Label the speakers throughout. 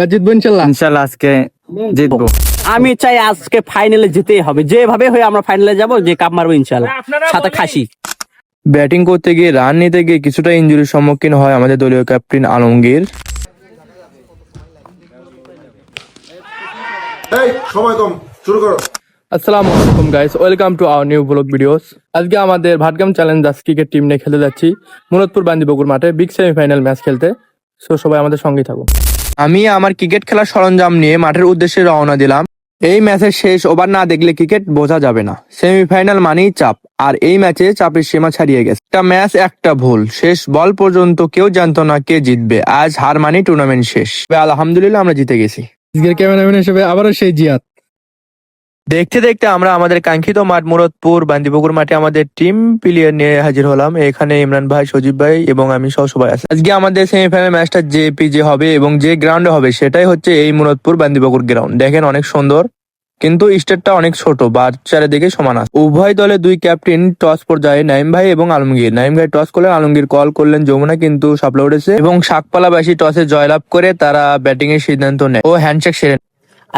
Speaker 1: Match জিতবো ইনশাল্লাহ?
Speaker 2: ইনশাল্লাহ আজকে জিতবো।
Speaker 3: আমি চাই আজকে ফাইনালে যেতেই হবে। যেভাবে হয়ে আমরা ফাইনালে যাব যে কাপ মারবো ইনশাল্লাহ। সাথে খাসি।
Speaker 4: ব্যাটিং করতে গিয়ে রান নিতে গিয়ে কিছুটা ইঞ্জুরির সম্মুখীন হয় আমাদের দলীয় ক্যাপ্টেন আলমগীর।
Speaker 5: এই সময় কম শুরু করো।
Speaker 4: আসসালামু আলাইকুম guys welcome to our new vlog videos আজকে আমাদের ভাটগাম চ্যালেঞ্জার্স ক্রিকেট টিম নিয়ে খেলতে যাচ্ছি। মুরাদপুর বান্দিবগুর মাঠে বিগ সেমিফাইনাল ম্যাচ খেলতে। সো সবাই আমাদের সঙ্গেই থাকুন। আমি আমার ক্রিকেট খেলার সরঞ্জাম নিয়ে মাঠের উদ্দেশ্যে রওনা দিলাম। এই ম্যাচের শেষ ওভার না দেখলে ক্রিকেট বোঝা যাবে না। সেমিফাইনাল মানেই চাপ, আর এই ম্যাচে চাপের সীমা ছাড়িয়ে গেছে। একটা ম্যাচ, একটা ভুল। শেষ বল পর্যন্ত কেউ জানতো না কে জিতবে। আজ হার মানেই টুর্নামেন্ট শেষ। আলহামদুলিল্লাহ আমরা জিতে গেছি।
Speaker 1: ক্যামেরাম্যান হিসেবে আবারও সেই জিয়াত
Speaker 4: দেখতে দেখতে আমরা আমাদের কাঙ্ক্ষিত মাঠ মুরদপুর, বান্দিপুকুর মাঠে আমাদের টিম প্লেয়ার নিয়ে হাজির হলাম। এখানে ইমরান ভাই, সজীব ভাই এবং আমি সহ সবাই আছি। আজকে আমাদের সেমিফাইনাল ম্যাচটা যে পিজে হবে এবং যে গ্রাউন্ডে হবে সেটাই হচ্ছে এই মুরদপুর, বান্দিপুকুর গ্রাউন্ড দেখেন অনেক সুন্দর, কিন্তু স্টেটটা অনেক ছোট বা চারিদিকে সমান আছে। উভয় দলে দুই ক্যাপ্টেন টস পর্যায়ে নাইম ভাই এবং আলমগীর। নাইম ভাই টস করলেন, আলমগীর কল করলেন, যমুনা কিন্তু সাপলা উঠেছে এবং শাকপালাবাসী টসে জয়লাভ করে তারা ব্যাটিং এর সিদ্ধান্ত নেয়। ও হ্যান্ডশেক সেরে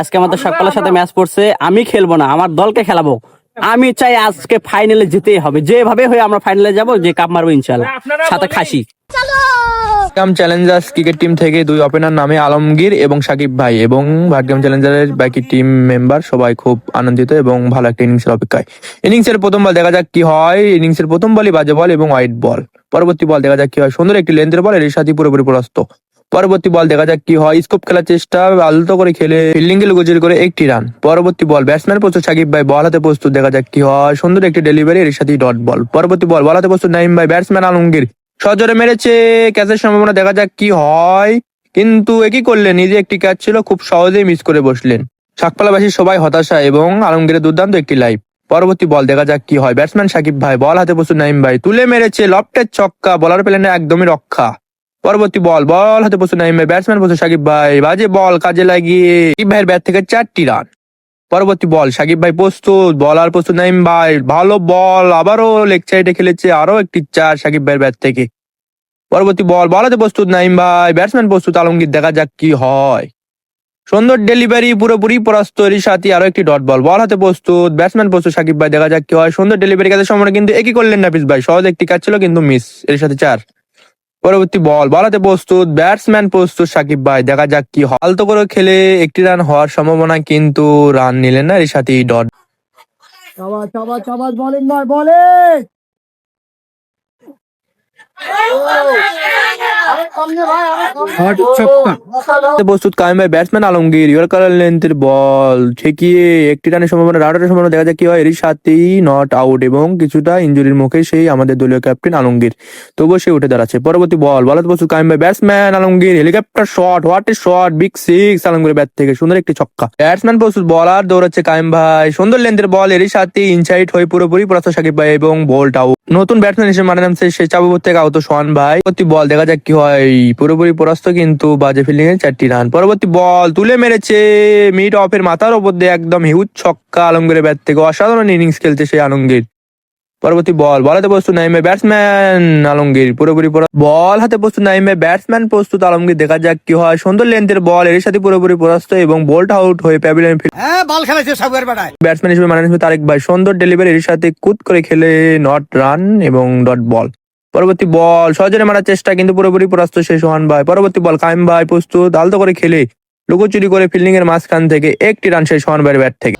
Speaker 3: আজকে আমাদের সকালের সাথে ম্যাচ পড়ছে আমি খেলব না আমার দলকে খেলাবো। আমি চাই আজকে ফাইনালে যেতেই হবে। যেভাবে হয়ে আমরা ফাইনালে যাব যে কাপ মারবো ইনশাল্লাহ সাথে খাসি।
Speaker 4: ভাটগাম চ্যালেঞ্জার্স ক্রিকেট টিম থেকে দুই ওপেনার নামে আলমগীর এবং সাকিব ভাই এবং ভাটগাম চ্যালেঞ্জারের বাকি টিম মেম্বার সবাই খুব আনন্দিত এবং ভালো একটা ইনিংসের অপেক্ষায়। ইনিংসের প্রথম বল দেখা যাক কি হয়। ইনিংসের প্রথম বলই বাজে বল এবং হোয়াইট বল পরবর্তী বল দেখা যাক কি হয়। সুন্দর একটি লেন্থের বল এর সাথে পুরোপুরি পরাস্ত। পরবর্তী বল দেখা যাক কি হয়। স্কোপ খেলার চেষ্টা, আলতো করে খেলে ফিল্ডিং এ লুকোচুরি করে একটি রান পরবর্তী বল ব্যাটসম্যান প্রস্তুত, সাকিব ভাই বল হাতে প্রস্তুত, দেখা যাক কি হয়। সুন্দর একটি ডেলিভারি এর সাথে ডট বল পরবর্তী বল বল হাতে প্রস্তুত নাইম ভাই ব্যাটসম্যান আলমগীর। সজোরে মেরেছে ক্যাচের সম্ভাবনা দেখা যাক কি হয়। কিন্তু একই করলেন নিজে একটি ক্যাচ ছিল, খুব সহজেই মিস করে বসলেন। শাকপালাবাসী সবাই হতাশা এবং আলমগীরের দুর্দান্ত একটি লাইভ পরবর্তী বল দেখা যাক কি হয়। ব্যাটসম্যান সাকিব ভাই বল হাতে প্রস্তুত নাইম ভাই, তুলে মেরেছে লফটের ছক্কা বলার প্লেনে একদমই রক্ষা। পরবর্তী বল বল হাতে প্রস্তুত নাইম ব্যাটসম্যান প্রস্তুত সাকিব ভাই। বাজে বল, কাজে লাগিয়ে সাকিব ভাইয়ের ব্যাট থেকে চারটি রান পরবর্তী বল, সাকিব ভাই প্রস্তুত বল আর প্রস্তুত নাইম ভাই, ভালো বল। আবারও লেগ সাইডে খেলেছে আরও একটি চার সাকিব ভাইয়ের ব্যাট থেকে। পরবর্তী বল বল বলাতে প্রস্তুত নাইম ভাই ব্যাটসম্যান প্রস্তুত, আলমগীর, দেখা যাক কি হয়। সুন্দর ডেলিভারি পুরোপুরি পরাস্ত এর সাথে আরও একটি ডট বল বল হাতে প্রস্তুত ব্যাটসম্যান প্রস্তুত, সাকিব ভাই, দেখা যাক কি হয়। সুন্দর ডেলিভারি কাজের সময় কিন্তু একই করলেন নাফিস ভাই। সহজ একটি কাজ ছিল, কিন্তু মিস এর সাথে চার। পরবর্তী বল, বলাতে প্রস্তুত ব্যাটসম্যান প্রস্তুত সাকিব ভাই। দেখা যাক কি হল তো করে খেলে একটি রান হওয়ার সম্ভাবনা কিন্তু রান নিলেন না এর সাথে ডট
Speaker 6: বলেন ভাই চাবাস
Speaker 4: কায়েম ভাই ব্যাটসম্যান আলমগীর লেন্থের বল ঠেকিয়ে একটি রানের সম্ভাবনা সম্ভাবনা দেখা যায় কি হয়। এরই সাথেই নট আউট এবং কিছুটা ইঞ্জুরির মুখে সেই আমাদের দলীয় ক্যাপ্টেন আলমগীর। তবুও সে উঠে দাঁড়াচ্ছে। পরবর্তী বল বলাতে প্রস্তুত কায়েম ভাই batsman Alamgir helicopter shot what a shot big six Alamgir bat থেকে সুন্দর একটি ছক্কা। ব্যাটসম্যান প্রস্তুত বলার দৌড়াচ্ছে কায়েম ভাই। সুন্দর লেন্থের বল এরই সাথে ইনসাইড হয়ে পুরোপুরি পরাস্ত সাকিব ভাই এবং বোল্ট আউট নতুন ব্যাটসম্যান হিসেবে মানে নামছে সে চাবুপুর থেকে আহত সোহান ভাই। পরবর্তী বল দেখা যাক কি হয়। পুরোপুরি পরাস্ত কিন্তু বাজে ফিল্ডিং এ চারটি রান পরবর্তী বল তুলে মেরেছে। মিড অফের মাথার ওপর দিয়ে একদম হিউজ ছক্কা আলমগীরের ব্যাট থেকে। অসাধারণ ইনিংস খেলছে সেই আলমগীর। পরবর্তী বল বল হাতে প্রস্তুত নাইমে ব্যাটসম্যান আলমগীর। পুরোপুরি পরা- বল হাতে প্রস্তুত নাইমে ব্যাটসম্যান প্রস্তুত আলমগীর। দেখা যাক কি হয়। সুন্দর লেন্থের বল এর সাথে পুরোপুরি পরাস্ত এবং বোল্ট আউট হয়ে প্যাভিলিয়ন
Speaker 6: হ্যাঁ বল খেলেছে সাগুয়ার বেটায়
Speaker 4: ব্যাটসম্যান হিসেবে মানে তারেক ভাই। সুন্দর ডেলিভারি এর সাথে কুত করে খেলে নট রান এবং ডট বল পরবর্তী বল সহজে মারার চেষ্টা, কিন্তু পুরোপুরি পরাস্ত শেষ হন ভাই। পরবর্তী বল কাইম ভাই, প্রস্তুত, আলতো করে খেলে, লুকোচুরি করে ফিল্ডিং এর মাঝখান থেকে একটি রান শেষ হন ভাইয়ের ব্যাট থেকে।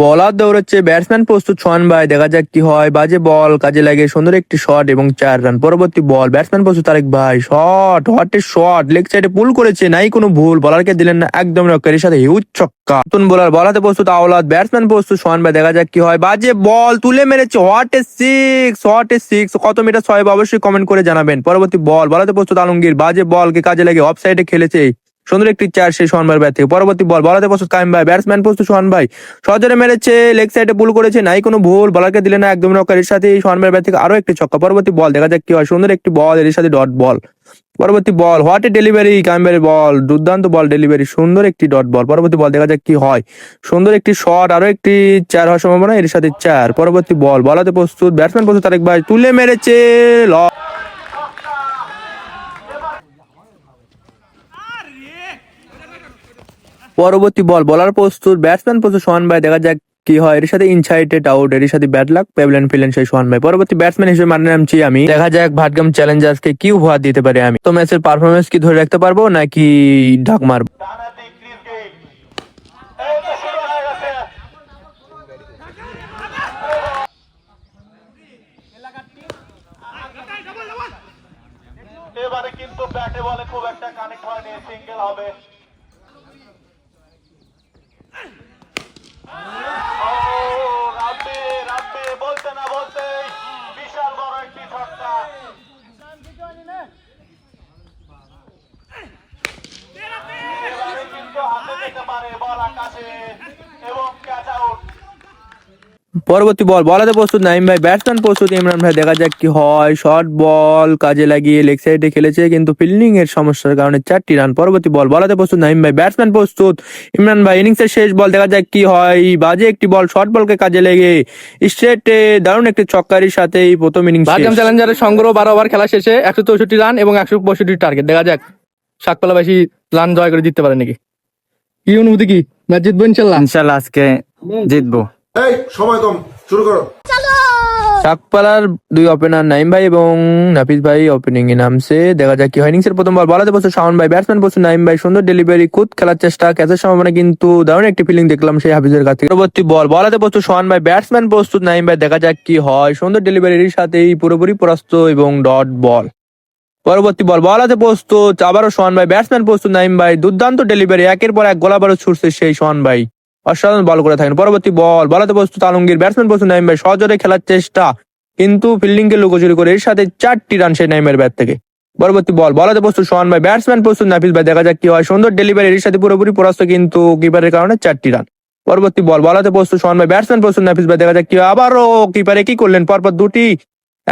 Speaker 4: বলার দৌড়চ্ছে ব্যাটসম্যান প্রস্তুত, সোহান ভাই, দেখা যাক কি হয়। বাজে বল কাজে লাগে, সুন্দর একটি শট এবং চার রান পরবর্তী বল ব্যাটসম্যান প্রস্তুত, তারেক ভাই শট হট শট লেগ সাইডে পুল করেছে, নাই কোনো ভুল। বলারকে দিলেন না, একদম রক্ষের সাথে হিউজ ছক্কা। নতুন বলার বলাতে প্রস্তুত, আওলাদ ব্যাটসম্যান প্রস্তুত, সোহান ভাই, দেখা যাক কি হয়। বাজে বল তুলে মেরেছে what a six what a six কত মিটার ছয় অবশ্যই কমেন্ট করে জানাবেন। পরবর্তী বল বলাতে প্রস্তুত, আলমগীর। বাজে বলকে কাজে লাগে অফ সাইডে খেলেছে। সুন্দর একটি চার সেই সোহান ভাইয়ের ব্যাট থেকে। পরবর্তী বল বলাতে প্রস্তুত কাইম ভাই, ব্যাটসম্যান প্রস্তুত সোহান ভাই। সজরে মেরেছে লেগ সাইডে ভুল করেছে, নাই কোনো ভুল বলারকে দিলে না একদম রকারের সাথে সোহান ভাইয়ের ব্যাট থেকে আরও একটি ছক্কা। পরবর্তী বল, দেখা যাক কি হয়। সুন্দর একটি বল, এর সাথে ডট বল পরবর্তী বল হোয়াট এ ডেলিভারি কামিবারের বল, দুর্দান্ত বল ডেলিভারি সুন্দর একটি ডট বল পরবর্তী বল, দেখা যাক কি হয়। সুন্দর একটি শট আরও একটি চার হওয়ার সম্ভাবনা, এর সাথে চার। পরবর্তী বল বলাতে প্রস্তুত, ব্যাটসম্যান প্রস্তুত আরেক ভাই তুলে মেরেছে ল পরবর্তী বল, বলার প্রস্তুত ব্যাটসম্যান প্রস্তুত সোহান ভাই, দেখা যাক কি হয়। এর সাথে ইনসাইটেড আউট এর সাথে ব্যাট লাক পেভলেন ফিলেন সেই সোহান ভাই। পরবর্তী ব্যাটসম্যান হিসেবে মানে নামছি আমি। দেখা যাক ভাটগাম চ্যালেঞ্জার্সকে কি উপহার দিতে পারি আমি। তো ম্যাচের পারফরমেন্স কি ধরে রাখতে পারব, নাকি ঢাক মারবো?
Speaker 7: এবারে কিন্তু ব্যাটে বলে খুব একটা কানেক্ট হয়নি সিঙ্গেল হবে ও, রাব্বি, রাব্বি, বলতে না বলতেই বিশাল বড় একটি ছক্কা এবারে কিন্তু হাতে যেতে পারে বল আকাশে এবং ক্যাচ আউট
Speaker 4: পরবর্তী বল বলাতে প্রস্তুত নাইম ভাই ব্যাটসম্যান প্রস্তুত। ইমরান ভাই দেখা যাক কি হয়। শর্ট বল কাজে লাগিয়ে লেগ সাইডে খেলেছে কিন্তু ফিল্ডিং এর সমস্যার কারণে চারটি রান পরবর্তী বল বলাতে প্রস্তুত নাইম ভাই ব্যাটসম্যান প্রস্তুত। ইমরান ভাই ইনিংসের শেষ বল দেখা যাক কি হয়। বাজে একটি বল শর্ট বলকে কাজে লেগে স্ট্রেটে দারুণ একটি ছক্কারির সাথে এই প্রথম ইনিংস
Speaker 1: ভাগ্যাম চ্যালেঞ্জারের সংগ্রহ বারো ওভার খেলা শেষে একশো চৌষট্টি রান এবং একশো পঁয়ষট্টি টার্গেট দেখা যাক শাকপালা বেশি রান জয় করে জিততে পারে নাকি। কি অনুভূতি কি ম্যাচ জিতবো ইনশাল্লাহ।
Speaker 2: ইনশাল্লাহ আজকে জিতবো।
Speaker 5: এই সময় কম শুরু করো।
Speaker 4: শাকপালার দুই ওপেনার নাইম ভাই এবং নাফিস ভাই ওপেনিং এ নামছে। দেখা যাক কি হয়। ইনিংসের প্রথম বল বলাতে বসে শাওন ভাই ব্যাটসম্যান বসে নাইম ভাই সুন্দর ডেলিভারি কুদ খেলার চেষ্টা। ক্যাচের সম্ভাবনা কিন্তু দারুণ একটি ফিলিং দেখলাম সেই হাফিজের কাছ থেকে। পরবর্তী বল বলাতে প্রস্তুত সোহান ভাই ব্যাটসম্যান প্রস্তুত নাইম ভাই দেখা যাক কি হয়। সুন্দর ডেলিভারির সাথেই পুরোপুরি পরাস্ত এবং ডট বল পরবর্তী বল বলাতে প্রস্তুত আবারও সোহান ভাই ব্যাটসম্যান প্রস্তুত নাইম ভাই দুর্দান্ত ডেলিভারি একের পর এক গোলাবারও ছুটছে সেই সোহান ভাই। অসাধারণ বল করে থাকেন। পরবর্তী বল বলাতে প্রস্তুত আলমগীর। ব্যাটসম্যান প্রস্তুত নাইম ভাই খেলার চেষ্টা। কিন্তু ফিল্ডিং কে লুকোচুরি করে এর সাথে চারটি রান সেই নাইমের ব্যাট থেকে। পরবর্তী বল বলাতে প্রস্তুত সোহান ভাই। ব্যাটসম্যান প্রস্তুত নাফিস ভাই, দেখা যাক কি হয়। সুন্দর ডেলিভারি এর সাথে পুরোপুরি পরাস্ত কিন্তু কিপারের কারণে চারটি রান পরবর্তী বল বলাতে প্রস্তুত সোহান ভাই। ব্যাটসম্যান প্রস্তুত নাফিস ভাই, দেখা যাক কি হয়। আবারও কিপারে কি করলেন? পরপর দুটি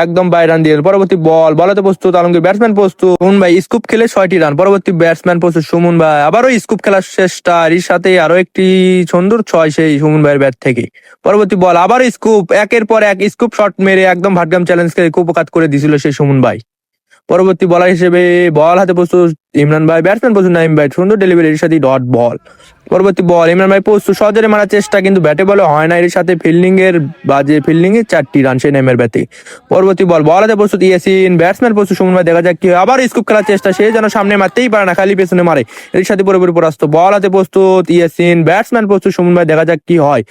Speaker 4: একদম বাইরে রান দিয়ে পরবর্তী বল বলাতে প্রস্তুত, আলমগীর ব্যাটসম্যান প্রস্তুত। সুমন ভাই স্কুপ খেলে ছয়টি রান পরবর্তী ব্যাটসম্যান প্রস্তুত সুমন ভাই। আবারও স্কুপ খেলার চেষ্টা এর সাথে আরও একটি সুন্দর ছয় সেই সুমন ভাইয়ের ব্যাট থেকে। পরবর্তী বল আবারও স্কুপ একের পর এক স্কুপ শট মেরে একদম ভাটগাম চ্যালেঞ্জকে কুপকাত করে দিয়েছিল সেই সুমন ভাই। পরবর্তী বলার হিসেবে বল হাতে প্রস্তুত ইমরান ভাই ব্যাটসম্যান প্রস্তুত নাইম ভাই, সুন্দর এর সাথে ডট বল পরবর্তী বল ইমরান ভাই প্রস্তুত সজরে মারার চেষ্টা, কিন্তু ব্যাটে বলে হয় না। এর সাথে ফিল্ডিং এর বাজে ফিল্ডিং এর চারটি রান সেই নাইমের ব্যাটে। পরবর্তী বল বল হাতে প্রস্তুত ইয়াসিন ব্যাটসম্যান প্রস্তুত সুমন ভাই, দেখা যাক কি। আবার স্কুপ খেলার চেষ্টা, সে যেন সামনে মারতেই পারে না, খালি পেছনে মারে। এর সাথে পুরোপুরি পরাস্ত। বল হাতে প্রস্তুত ইয়াসিন ব্যাটসম্যান প্রস্তুত সুমন ভাই, দেখা যাক কি হয়।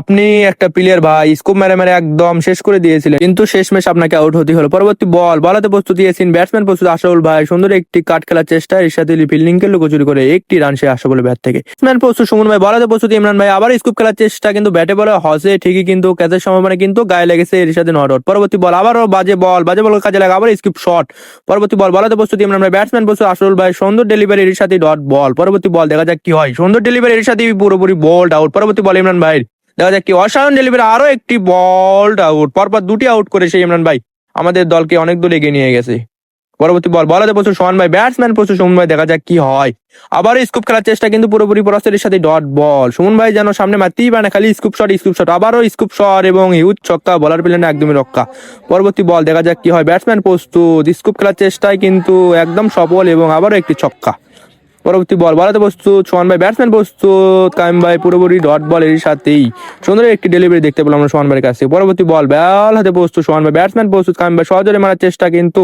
Speaker 4: আপনি একটা প্লেয়ার ভাই স্কোপ মেরে মেরে একদম শেষ করে দিয়েছিলেন। কিন্তু শেষমেশ আপনাকে আউট হতে হলো। পরবর্তী বল বলাতে প্রস্তুত দিয়েছেন ব্যাটসম্যান প্রস্তুত আশাউল ভাই। সুন্দর একটি কাট খেলার চেষ্টা এর সাথে ফিল্ডিং কে লুকোচুরি করে একটি রান সে আশাউল ব্যাট থেকে। ব্যাটসম্যান প্রস্তুত সুমন ভাই, বলাতে প্রস্তুত ইমরান ভাই, আবার স্কুপ খেলার চেষ্টা, কিন্তু ব্যাটে বলে হসে, ঠিকই কিন্তু ক্যাচের সম্ভাবনা কিন্তু গায়ে লেগেছে এর সাথে নট আউট পরবর্তী বল আবারও বাজে বল বাজে বল কাজে লাগে আবার স্কিপ শট পরবর্তী বল বলাতে প্রস্তুত ইমরান ভাই ব্যাটসম্যান প্রস্তুত আশাউল ভাই, সুন্দর ডেলিভারি এর সাথে ডট বল পরবর্তী বল দেখা যাক কি হয়। সুন্দর ডেলিভারি এর সাথে পুরোপুরি বোল্ড আউট পরবর্তী বল ইমরান ভাই দেখা যাক কি, অসাধারণ ডেলিভারি আরও একটি বল্ড আউট পরপর দুটি আউট করেছে ইমরান ভাই। আমাদের দলকে অনেক দূর এগিয়ে নিয়ে গেছে। পরবর্তী বল বলাতে প্রচুর সোহান ভাই ব্যাটসম্যান প্রচুর সুমন ভাই, দেখা যাক কি হয়। আবার স্কুপ খেলার চেষ্টা কিন্তু পুরোপুরি পরাস্তের সাথে ডট বল সুমন ভাই যেন সামনে মারতেই পারে না, খালি স্কুপ শট স্কুপ শট আবারও স্কুপ শট এবং হিউজ ছক্কা বলার পেলেন একদমই রক্ষা। পরবর্তী বল, দেখা যাক কি হয়। ব্যাটসম্যান প্রস্তুত। স্কুপ খেলার চেষ্টায় কিন্তু একদম সফল এবং আবারও একটি ছক্কা। পরবর্তী বল, বলাতে প্রস্তুত, সোহান ভাই ব্যাটসম্যান প্রস্তুত কাইম ভাই পুরোপুরি ডট বল এর সাথেই। সুন্দর একটি ডেলিভারি দেখতে পেলাম আমরা সোহান ভাইয়ের কাছে পরবর্তী বল ব্যাল হাতে প্রস্তুত, সোহান ভাই ব্যাটসম্যান প্রস্তুত কাইম ভাই সহজরে মারার চেষ্টা কিন্তু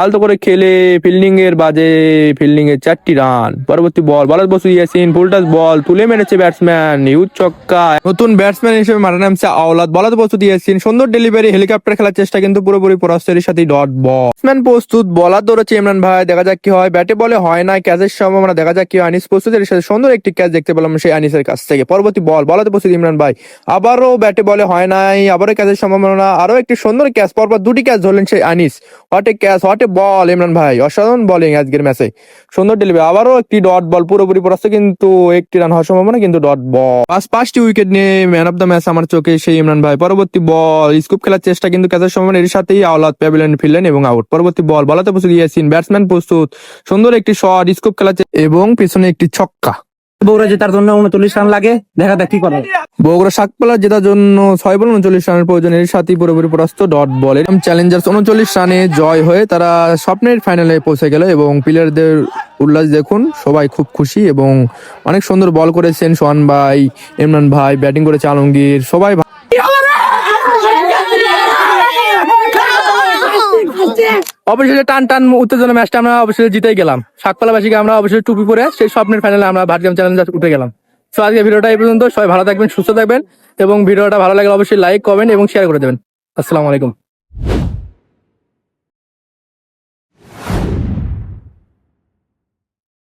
Speaker 4: আলতো করে খেলে ফিল্ডিং এর বাজে ফিল্ডিং এর চারটি রান। পরবর্তী বল, বলাতে প্রস্তুত, ইয়াসিন ফুলটাস বল, তুলে মেরেছে ব্যাটসম্যান হিউজ ছক্কা। নতুন ব্যাটসম্যান হিসেবে মারা নামছে আওলাদ। বলাতে প্রস্তুত, ইয়াসিন, সুন্দর ডেলিভারি হেলিকপ্টার খেলার চেষ্টা কিন্তু পুরোপুরি পরাস্তের সাথে ডট বল ব্যাটসম্যান প্রস্তুত বলার দৌড়াচ্ছে ইমরান ভাই, দেখা যাক কি হয়। ব্যাটে বলে হয় না ক্যাচের সম্ভাবনা দেখা যাক কি আনিস প্রস্তুত এর সাথে সুন্দর একটি ক্যাচ দেখতে পেলাম সেই আনিসের কাছ থেকে। পরবর্তী বল বলাতে প্রস্তুত ইমরান ভাই। আবারও ব্যাটে বলে হয় নাই, আবারও ক্যাচের সম্ভাবনা। আরও একটি সুন্দর ক্যাচ পরপর দুটি ক্যাচ ধরলেন সেই আনিস। হটে ক্যাচ হটে বল ইমরান ভাই। অসাধারণ বলিং আজকের ম্যাচে সুন্দর ডেলিভারি আবারও একটি ডট বল পুরোপুরি পরাস্ত কিন্তু একটি রান হওয়ার সম্ভাবনা, কিন্তু ডট বল পাঁচ, পাঁচটি উইকেট নিয়ে ম্যান অফ দ্য ম্যাচ আমার চোখে সেই ইমরান ভাই। পরবর্তী বল স্কুপ খেলার চেষ্টা কিন্তু ক্যাচের সম্ভাবনা। এর সাথেই আওলাদ প্যাভিলিয়ন ফিরলেন এবং আউট পরবর্তী বল বলাতে প্রস্তুত ইয়াসিন ব্যাটসম্যান প্রস্তুত। সুন্দর একটি শট স্কুপ খেলা চে- এবং পিছনে একটি ছক্কা।
Speaker 3: বগুড়া জেতার জন্য উনচল্লিশ রান লাগে দেখা যাক কি করে।
Speaker 4: বগুড়া শাকপালা জেতার জন্য ছয় বল উনচল্লিশ রানের প্রয়োজন এর সাথেই পুরোপুরি পরাস্ত ডট বল। এরকম চ্যালেঞ্জার্স উনচল্লিশ রানে জয় হয়ে তারা স্বপ্নের ফাইনালে পৌঁছে গেল এবং প্লেয়ারদের উল্লাস দেখুন সবাই খুব খুশি এবং অনেক সুন্দর বল করেছেন সোহান ভাই ইমরান ভাই ব্যাটিং করেছে আলমগীর সবাই
Speaker 1: অবশেষে টান টান উত্তেজনা ম্যাচটা আমরা অবশেষে জিতেই গেলাম। শাকপালাবাসীকে আমরা অবশ্যই টুপি পরে সেই স্বপ্নের ফাইনালে আমরা ভারতীয় চ্যালেঞ্জ উঠে গেলাম। তো আজকে ভিডিওটা এই পর্যন্ত। সবাই ভালো থাকবেন, সুস্থ থাকবেন এবং ভিডিওটা ভালো লাগলে অবশ্যই লাইক কমেন্ট এবং শেয়ার করে দেবেন। আসসালামু আলাইকুম।